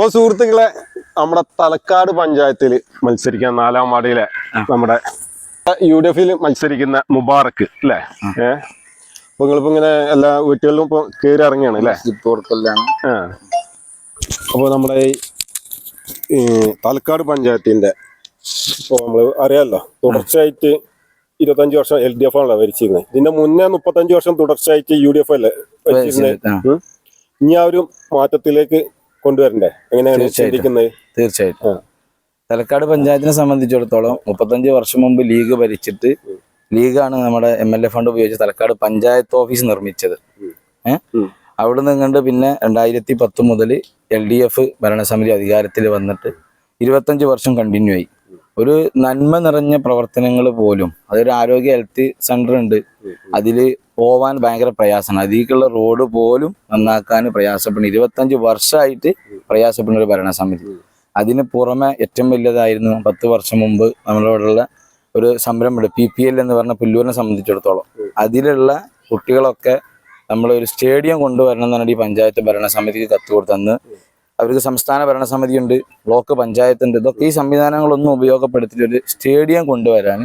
അപ്പൊ സുഹൃത്തുക്കളെ നമ്മുടെ തലക്കാട് പഞ്ചായത്തിൽ മത്സരിക്കാൻ നാലാം വാർഡിലെ നമ്മുടെ യു ഡി എഫിൽ മത്സരിക്കുന്ന മുബാറക്ക് അല്ലേ? ഏഹ് അപ്പൊ നിങ്ങളിപ്പോ ഇങ്ങനെ എല്ലാ വീട്ടുകളിലും ഇപ്പൊ കയറി ഇറങ്ങിയാണ് അല്ലേ? അപ്പോൾ നമ്മുടെ ഈ തലക്കാട് പഞ്ചായത്തിന്റെ ഇപ്പൊ നമ്മൾ അറിയാമല്ലോ തുടർച്ചയായിട്ട് ഇരുപത്തഞ്ച് വർഷം എൽ ഡി എഫ് ആണല്ലോ ഭരിച്ചിരുന്നത്. ഇതിന്റെ മുന്നേ മുപ്പത്തഞ്ച് വർഷം തുടർച്ചയായിട്ട് യു ഡി എഫ് അല്ലേ ഭരിച്ചിരുന്നത്. ഇനി ആ ഒരു മാറ്റത്തിലേക്ക് കൊണ്ടുവരണ്ടേ? എങ്ങനെയാണ്. ചിന്തിക്കുന്നത്? തീർച്ചയായിട്ടും. തലക്കാട് പഞ്ചായത്തിനെ സംബന്ധിച്ചിടത്തോളം മുപ്പത്തഞ്ച് വർഷം മുമ്പ് ലീഗ് ഭരിച്ചിട്ട് ലീഗാണ് നമ്മുടെ എം എൽ എ ഫണ്ട് ഉപയോഗിച്ച് തലക്കാട് പഞ്ചായത്ത് ഓഫീസ് നിർമ്മിച്ചത്. ഏഹ്. അവിടെ നിന്നുകൊണ്ട് പിന്നെ രണ്ടായിരത്തി പത്ത് മുതൽ എൽ ഡി എഫ് ഭരണസമിതി അധികാരത്തിൽ വന്നിട്ട് ഇരുപത്തഞ്ച് വർഷം കണ്ടിന്യൂ ആയി. ഒരു നന്മ നിറഞ്ഞ പ്രവർത്തനങ്ങൾ പോലും അതൊരു ആരോഗ്യ ഹെൽത്ത് സെന്റർ ഉണ്ട്. അതിൽ പോവാൻ ഭയങ്കര പ്രയാസമാണ്. അതിലേക്കുള്ള റോഡ് പോലും നന്നാക്കാൻ പ്രയാസപ്പെടുന്നു. ഇരുപത്തഞ്ച് വർഷമായിട്ട് പ്രയാസപ്പെടുന്ന ഒരു ഭരണസമിതി. അതിന് പുറമെ ഏറ്റവും വലിയതായിരുന്നു പത്ത് വർഷം മുമ്പ് നമ്മളിവിടെയുള്ള ഒരു സംരംഭം പി പി എൽ എന്ന് പറഞ്ഞ പുല്ലൂരിനെ സംബന്ധിച്ചിടത്തോളം. അതിലുള്ള കുട്ടികളൊക്കെ നമ്മൾ ഒരു സ്റ്റേഡിയം കൊണ്ടുവരണം എന്നാണ് ഈ പഞ്ചായത്ത് ഭരണസമിതിക്ക് കത്ത് കൊടുത്തന്ന് അവർക്ക് സംസ്ഥാന ഭരണസമിതി ഉണ്ട് ബ്ലോക്ക് പഞ്ചായത്ത് ഉണ്ട് ഇതൊക്കെ ഈ സംവിധാനങ്ങളൊന്നും ഉപയോഗപ്പെടുത്തിയിട്ട് ഒരു സ്റ്റേഡിയം കൊണ്ടുവരാൻ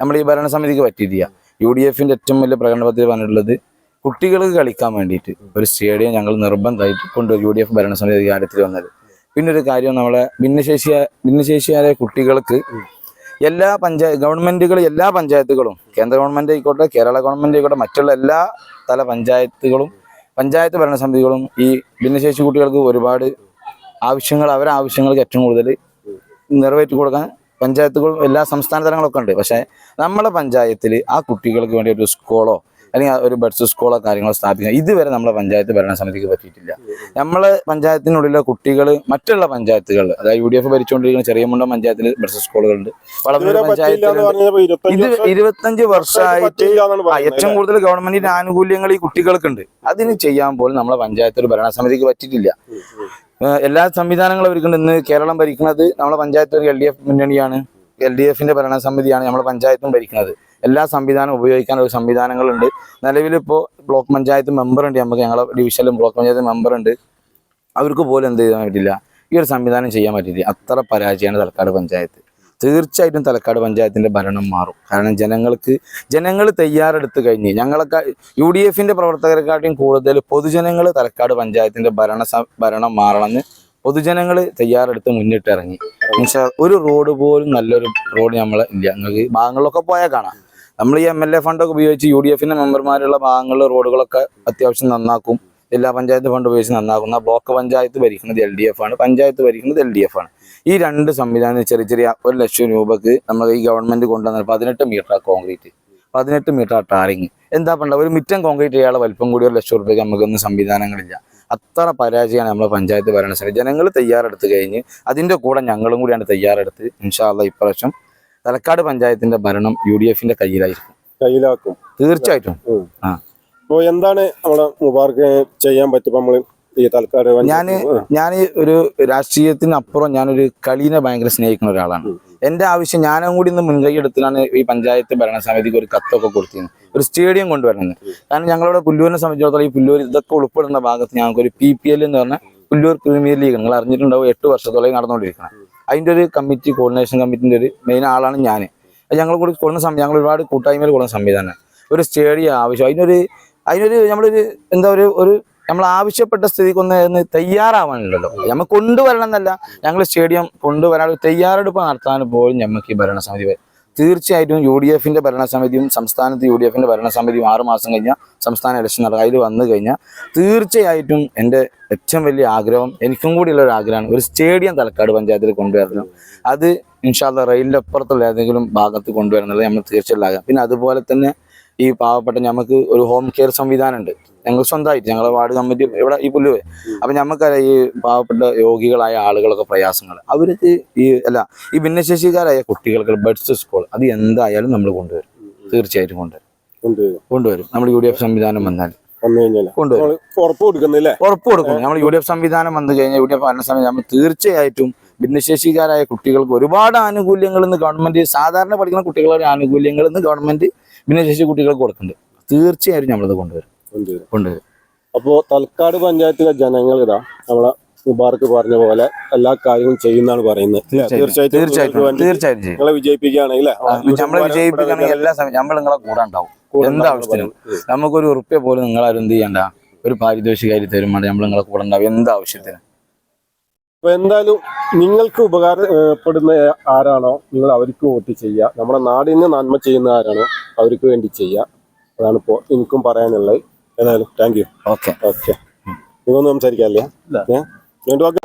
നമ്മൾ ഈ ഭരണസമിതിക്ക് പറ്റിയിട്ടില്ല. യു ഡി എഫിന്റെ ഏറ്റവും വലിയ പ്രകടന പദ്ധതി പറഞ്ഞിട്ടുള്ളത് കുട്ടികൾക്ക് കളിക്കാൻ വേണ്ടിയിട്ട് ഒരു സ്റ്റേഡിയം ഞങ്ങൾ നിർബന്ധമായിട്ട് കൊണ്ട് യു ഡി എഫ് ഭരണസമിതി അധികാരത്തിൽ വന്നത്. പിന്നെ ഒരു കാര്യം നമ്മളെ ഭിന്നശേഷിയ ഭിന്നശേഷിയായ കുട്ടികൾക്ക് എല്ലാ പഞ്ചായത്ത് ഗവൺമെന്റുകൾ എല്ലാ പഞ്ചായത്തുകളും കേന്ദ്ര ഗവൺമെന്റ് ആയിക്കോട്ടെ കേരള ഗവൺമെന്റ് ആയിക്കോട്ടെ മറ്റുള്ള എല്ലാ തല പഞ്ചായത്തുകളും പഞ്ചായത്ത് ഭരണസമിതികളും ഈ ഭിന്നശേഷി കുട്ടികൾക്ക് ഒരുപാട് ആവശ്യങ്ങൾ അവരുടെ ആവശ്യങ്ങൾക്ക് ഏറ്റവും കൂടുതൽ നിറവേറ്റി കൊടുക്കാൻ പഞ്ചായത്തുകളും എല്ലാ സംസ്ഥാന തലങ്ങളൊക്കെ ഉണ്ട്. പക്ഷേ നമ്മളെ പഞ്ചായത്തിൽ ആ കുട്ടികൾക്ക് വേണ്ടി ഒരു സ്കൂളോ അല്ലെങ്കിൽ ഒരു ബഡ്സ് സ്കൂളോ കാര്യങ്ങളോ സ്ഥാപിക്കുക ഇതുവരെ നമ്മളെ പഞ്ചായത്ത് ഭരണസമിതിക്ക് പറ്റിയിട്ടില്ല. നമ്മളെ പഞ്ചായത്തിനുള്ളിലെ കുട്ടികൾ മറ്റുള്ള പഞ്ചായത്തുകൾ അതായത് യു ഡി എഫ് ഭരിച്ചുകൊണ്ടിരിക്കുന്ന ചെറിയ മുണ്ട പഞ്ചായത്തിൽ ബഡ്സ് സ്കൂളുകളുണ്ട്. ഇത് ഇരുപത്തഞ്ച് വർഷമായിട്ട് ഏറ്റവും കൂടുതൽ ഗവൺമെന്റിന്റെ ആനുകൂല്യങ്ങൾ ഈ കുട്ടികൾക്കുണ്ട്. അതിന് ചെയ്യാൻ പോലും നമ്മളെ പഞ്ചായത്ത് ഒരു ഭരണസമിതിക്ക് പറ്റിയിട്ടില്ല. എല്ലാ സംവിധാനങ്ങളും അവർക്കുണ്ട്. ഇന്ന് കേരളം ഭരിക്കുന്നത് നമ്മളെ പഞ്ചായത്ത് ഒരു എൽ ഡി എഫ് മുന്നണിയാണ്. എൽ ഡി എഫിന്റെ ഭരണസമിതിയാണ് നമ്മളെ പഞ്ചായത്തും ഭരിക്കുന്നത്. എല്ലാ സംവിധാനവും ഉപയോഗിക്കാൻ ഒരു സംവിധാനങ്ങളുണ്ട്. നിലവിലിപ്പോൾ ബ്ലോക്ക് പഞ്ചായത്ത് മെമ്പറുണ്ട്. നമുക്ക് ഞങ്ങളുടെ ഡിവിഷനിലും ബ്ലോക്ക് പഞ്ചായത്ത് മെമ്പറുണ്ട്. അവർക്ക് പോലും എന്ത് ചെയ്യാൻ പറ്റില്ല. ഈ ഒരു സംവിധാനം ചെയ്യാൻ പറ്റില്ല. അത്ര പരാജയമാണ് തലക്കാട് പഞ്ചായത്ത്. തീർച്ചയായിട്ടും തലക്കാട് പഞ്ചായത്തിന്റെ ഭരണം മാറും. കാരണം ജനങ്ങൾക്ക് ജനങ്ങൾ തയ്യാറെടുത്ത് കഴിഞ്ഞ് ഞങ്ങളൊക്കെ യു ഡി എഫിന്റെ പ്രവർത്തകരെക്കാട്ടിയും കൂടുതൽ പൊതുജനങ്ങൾ തലക്കാട് പഞ്ചായത്തിന്റെ ഭരണ ഭരണം മാറണമെന്ന് പൊതുജനങ്ങൾ തയ്യാറെടുത്ത് മുന്നിട്ടിറങ്ങി. ഒരു റോഡ് പോലും നല്ലൊരു റോഡ് നമ്മൾ ഇല്ല. നിങ്ങൾക്ക് ഭാഗങ്ങളിലൊക്കെ പോയാൽ കാണാം. നമ്മൾ ഈ എം എൽ എ ഫണ്ടൊക്കെ ഉപയോഗിച്ച് യു ഡി എഫിന്റെ മെമ്പർമാരുള്ള ഭാഗങ്ങളിൽ റോഡുകളൊക്കെ അത്യാവശ്യം നന്നാക്കും. ജില്ലാ പഞ്ചായത്ത് ഫണ്ട് ഉപയോഗിച്ച് നന്നാക്കുന്ന ബ്ലോക്ക് പഞ്ചായത്ത് ഭരിക്കുന്നത് എൽ ഡി എഫ് ആണ്. പഞ്ചായത്ത് ഭരിക്കുന്നത് എൽ ഡി എഫ് ആണ്. ഈ രണ്ട് സംവിധാനം ചെറിയ ചെറിയ ഒരു ലക്ഷം രൂപക്ക് നമ്മൾ ഈ ഗവൺമെന്റ് കൊണ്ടുവന്ന പതിനെട്ട് മീറ്റർ കോൺക്രീറ്റ് പതിനെട്ട് മീറ്റർ ടാറിങ്. എന്താ പണ്ട? ഒരു മിറ്റം കോൺക്രീറ്റ് ചെയ്യാനുള്ള വലിപ്പം കൂടി ഒരു ലക്ഷം രൂപയ്ക്ക് നമുക്കൊന്നും സംവിധാനങ്ങളില്ല. അത്ര പരാജയമാണ് നമ്മളെ പഞ്ചായത്ത് ഭരണസമിതി. ജനങ്ങൾ തയ്യാറെടുത്ത് കഴിഞ്ഞ് അതിന്റെ കൂടെ ഞങ്ങളും കൂടിയാണ് തയ്യാറെടുത്ത്. ഇൻഷാല്ല ഇപ്രാവശ്യം തലക്കാട് പഞ്ചായത്തിന്റെ ഭരണം യു ഡി എഫിന്റെ കയ്യിലായിരിക്കും. കയ്യിലാക്കും. തീർച്ചയായിട്ടും. ഉം. ആ. അപ്പൊ എന്താണ് നമ്മളെ മുബാർക്ക് ചെയ്യാൻ പറ്റും? നമ്മൾ ഈ തൽക്കാട് ഞാൻ ഞാൻ ഒരു രാഷ്ട്രീയത്തിനപ്പുറം ഞാനൊരു കളീനെ ഭയങ്കര സ്നേഹിക്കുന്ന ഒരാളാണ്. എന്റെ ആവശ്യം ഞാനും കൂടി ഇന്ന് മുൻകൈ എടുത്തിട്ടാണ് ഈ പഞ്ചായത്ത് ഭരണസമിതിക്ക് ഒരു കത്തൊക്കെ കൊടുത്തിരുന്നത്. ഒരു സ്റ്റേഡിയം കൊണ്ടുവരുന്നത്. കാരണം ഞങ്ങളുടെ പുല്ലൂരിനെ സംബന്ധിച്ചിടത്തോളം ഈ പുല്ലൂർ ഇതൊക്കെ ഉൾപ്പെടുന്ന ഭാഗത്ത് ഞങ്ങൾക്ക് ഒരു പി പി എൽ എന്ന് പറഞ്ഞ പുല്ലൂർ പ്രീമിയർ ലീഗ് നിങ്ങൾ അറിഞ്ഞിട്ടുണ്ടാവും എട്ട് വർഷത്തോളം നടന്നുകൊണ്ടിരിക്കണം അതിന്റെ ഒരു കമ്മിറ്റി കോർഡിനേഷൻ കമ്മിറ്റിന്റെ ഒരു മെയിൻ ആളാണ് ഞാൻ ഞങ്ങൾ കൂടി കൊടുക്കുന്ന സമയം ഞങ്ങൾ ഒരുപാട് കൂട്ടായ്മയിൽ കൊടുക്കുന്ന സംവിധാനം. ഒരു സ്റ്റേഡിയം ആവശ്യം അതിനൊരു അതിനൊരു നമ്മളൊരു എന്താ ഒരു ഒരു നമ്മൾ ആവശ്യപ്പെട്ട സ്ഥിതിക്കൊന്ന് തയ്യാറാവാനുണ്ടല്ലോ നമ്മൾ കൊണ്ടുവരണം എന്നല്ല ഞങ്ങൾ സ്റ്റേഡിയം കൊണ്ടുവരാൻ തയ്യാറെടുപ്പ് നടത്താൻ പോലും ഞമ്മക്ക് ഈ ഭരണസമിതി വരും തീർച്ചയായിട്ടും യു ഡി എഫിന്റെ ഭരണസമിതിയും സംസ്ഥാനത്ത് യു ഡി എഫിന്റെ ഭരണസമിതിയും ആറ് മാസം കഴിഞ്ഞാൽ സംസ്ഥാന ഇലക്ഷൻ നടക്കുക അതിൽ വന്നു കഴിഞ്ഞാൽ തീർച്ചയായിട്ടും എന്റെ ഏറ്റവും വലിയ ആഗ്രഹം എനിക്കും കൂടിയുള്ള ഒരു ആഗ്രഹമാണ് ഒരു സ്റ്റേഡിയം തലക്കാട് പഞ്ചായത്തിൽ കൊണ്ടുവരണം. അത് ഇൻഷാല്ല റെയിലിന്റെ അപ്പുറത്തുള്ള ഏതെങ്കിലും ഭാഗത്ത് കൊണ്ടുവരുന്നത് നമ്മൾ തീർച്ചയായിട്ടും ആകാം പിന്നെ അതുപോലെ തന്നെ ഈ പാവപ്പെട്ട നമുക്ക് ഒരു ഹോം കെയർ സംവിധാനം ഉണ്ട് ഞങ്ങൾ സ്വന്തമായിട്ട് ഞങ്ങളെ വാർഡ് കമ്മിറ്റി ഇവിടെ ഈ പുല്ലുവേ അപ്പം നമുക്കറിയാം ഈ പാവപ്പെട്ട രോഗികളായ ആളുകളൊക്കെ പ്രയാസങ്ങൾ അവർക്ക് ഈ അല്ല ഈ ഭിന്നശേഷിക്കാരായ കുട്ടികൾക്ക് ബഡ്സ് സ്കൂൾ അത് എന്തായാലും നമ്മൾ കൊണ്ടുവരും. തീർച്ചയായിട്ടും കൊണ്ടുവരും. കൊണ്ടുവരും. നമ്മൾ യു ഡി എഫ് സംവിധാനം വന്നാൽ. വന്നു കൊണ്ടുവരും. ഉറപ്പ് കൊടുക്കുന്നില്ലേ ഉറപ്പ് കൊടുക്കുന്നു നമ്മൾ യു ഡി എഫ് സംവിധാനം വന്നു കഴിഞ്ഞാൽ യു ഡി എഫ് ഭരണ നമ്മൾ തീർച്ചയായിട്ടും ഭിന്നശേഷിക്കാരായ കുട്ടികൾക്ക് ഒരുപാട് ആനുകൂല്യങ്ങൾ ഇന്ന് ഗവൺമെന്റ് സാധാരണ പഠിക്കുന്ന കുട്ടികളുടെ ആനുകൂല്യങ്ങൾ ഇന്ന് ഗവൺമെന്റ് ഭിന്നശേഷി കുട്ടികൾക്ക് കൊടുക്കുന്നുണ്ട്. തീർച്ചയായും നമ്മളത് കൊണ്ടുവരും. കൊണ്ടുവരും. അപ്പോ തൽക്കാട് പഞ്ചായത്തിലെ ജനങ്ങൾ ഇതാ നമ്മളെ മുബാർക്ക് പറഞ്ഞ പോലെ എല്ലാ കാര്യങ്ങളും ചെയ്യുന്നതാണ് പറയുന്നത്? തീർച്ചയായിട്ടും. തീർച്ചയായിട്ടും വേണ്ടി തീർച്ചയായും നിങ്ങളെ വിജയിപ്പിക്കുകയാണെങ്കിൽ നമ്മളെ വിജയിപ്പിക്കുകയാണെങ്കിൽ എല്ലാ സമയം നമ്മൾ നിങ്ങളെ കൂടെ ഉണ്ടാവും. എന്താവശ്യത്തിനും നമുക്കൊരു ഉറുപ്പ്യ പോലും നിങ്ങളാരും എന്ത് ചെയ്യണ്ട. ഒരു പാരിതോഷികാരി തരുമ്പോൾ നമ്മൾ നിങ്ങളെ കൂടെ ഉണ്ടാവും. എന്താവശ്യത്തിനും അപ്പൊ എന്തായാലും നിങ്ങൾക്ക് ഉപകാരപ്പെടുന്ന ആരാണോ നിങ്ങൾ അവർക്ക് വോട്ട് ചെയ്യുക. നമ്മുടെ നാടിന് നന്മ ചെയ്യുന്ന ആരാണോ അവർക്ക് വേണ്ടി ചെയ്യുക. അതാണ് ഇപ്പോൾ എനിക്കും പറയാനുള്ളത്. ഏതായാലും താങ്ക് യു ഓക്കെ ഓക്കെ നിങ്ങളൊന്നും രണ്ടു വാക്ക്